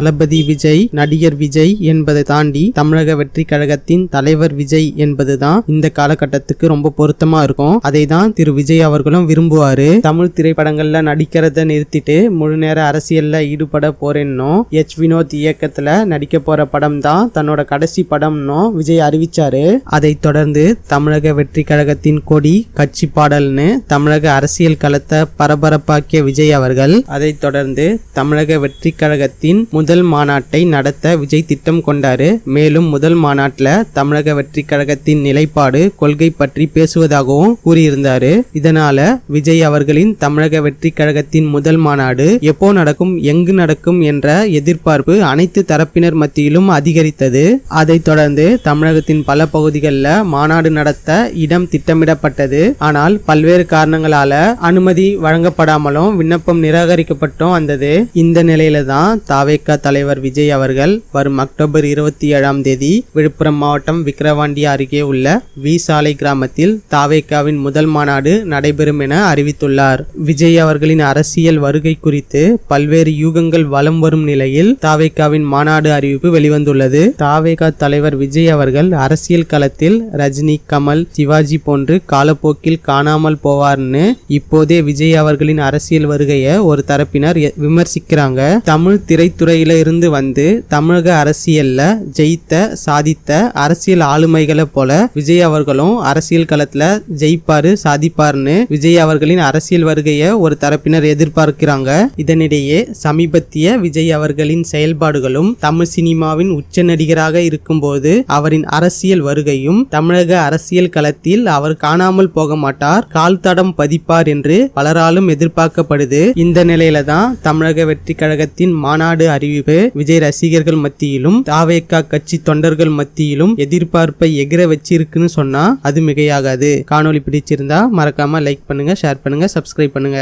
தளபதி விஜய் நடிகர் விஜய் என்பதை தாண்டி தமிழக வெற்றி கழகத்தின் தலைவர் விஜய் என்பதுதான் இந்த காலகட்டத்துக்கு ரொம்ப பொருத்தமா இருக்கும். அதை தான் திரு. விஜய் அவர்களும் விரும்புவாரு. தமிழ் திரைப்படங்கள்ல நடிக்கிறத நிறுத்திட்டு முழு நேர அரசியல்ல ஈடுபட போறேன்னும் எச். வினோத் இயக்கத்துல நடிக்க போற படம் தான் தன்னோட கடைசி படம்னும் விஜய் அறிவிச்சாரு. அதைத் தொடர்ந்து தமிழக வெற்றி கழகத்தின் கொடி கட்சி பாடல்னு தமிழக அரசியல் களத்தை பரபரப்பாக்கிய விஜய் அவர்கள் அதைத் தொடர்ந்து தமிழக வெற்றி கழகத்தின் முதல் மாநாட்டை நடத்த விஜய் திட்டம் கொண்டாரு. மேலும் முதல் மாநாட்டில் தமிழக வெற்றி கழகத்தின் நிலைப்பாடு கொள்கை பற்றி பேசுவதாகவும் கூறியிருந்தாரு. இதனால விஜய் அவர்களின் தமிழக வெற்றி கழகத்தின் முதல் மாநாடு எப்போ நடக்கும் எங்கு நடக்கும் என்ற எதிர்பார்ப்பு அனைத்து தரப்பினர் மத்தியிலும் அதிகரித்தது. அதைத் தொடர்ந்து தமிழகத்தின் பல பகுதிகளில் மாநாடு நடத்த இடம் திட்டமிடப்பட்டது. ஆனால் பல்வேறு காரணங்களால அனுமதி வழங்கப்படாமலும் விண்ணப்பம் நிராகரிக்கப்பட்டும் வந்தது. இந்த நிலையில தான் தாவேக்க தலைவர் விஜய் அவர்கள் வரும் அக்டோபர் இருபத்தி ஏழாம் தேதி விழுப்புரம் மாவட்டம் விக்கிரவாண்டி அருகே உள்ள வி சாலை கிராமத்தில் தாவேக்காவின் முதல் மாநாடு நடைபெறும் என அறிவித்துள்ளார். விஜய் அவர்களின் அரசியல் வருகை குறித்து பல்வேறு யூகங்கள் வலம் வரும் நிலையில் தாவேக்காவின் மாநாடு அறிவிப்பு வெளிவந்துள்ளது. தாவேகா தலைவர் விஜய் அவர்கள் அரசியல் களத்தில் ரஜினி கமல் சிவாஜி போன்று காலப்போக்கில் காணாமல் போவார்னு இப்போதே விஜய் அவர்களின் அரசியல் வருகையை ஒரு தரப்பினர் விமர்சிக்கிறாங்க. தமிழ் திரைத்துறை இருந்து வந்து தமிழக அரசியல்ல ஜெயித்த சாதித்த அரசியல் ஆளுமைகளை போல விஜய் அவர்களும் அரசியல் களத்துல ஜெயிப்பாரு சாதிப்பார்னு விஜய் அவர்களின் அரசியல் வருகையை ஒரு தரப்பினர் எதிர்பார்க்கிறாங்க. இதனிடையே சமீபத்திய விஜய் அவர்களின் செயல்பாடுகளும் தமிழ் சினிமாவின் உச்ச நடிகராக இருக்கும்போது அவரின் அரசியல் வருகையும் தமிழக அரசியல் களத்தில் அவர் காணாமல் போக மாட்டார் கால் தடம் பதிப்பார் என்று பலராலும் எதிர்பார்க்கப்படுது. இந்த நிலையில தான் தமிழக வெற்றி கழகத்தின் மாநாடு அறிவிப்பு. விஜய் ரசிகர்கள் மத்தியிலும் தாவேக்கா கட்சி தொண்டர்கள் மத்தியிலும் எதிர்பார்ப்பை எகிர வச்சிருக்குன்னு சொன்னா அது மிகையாகாது. காணொளி பிடிச்சிருந்தா மறக்காம லைக் பண்ணுங்க ஷேர் பண்ணுங்க சப்ஸ்கிரைப் பண்ணுங்க.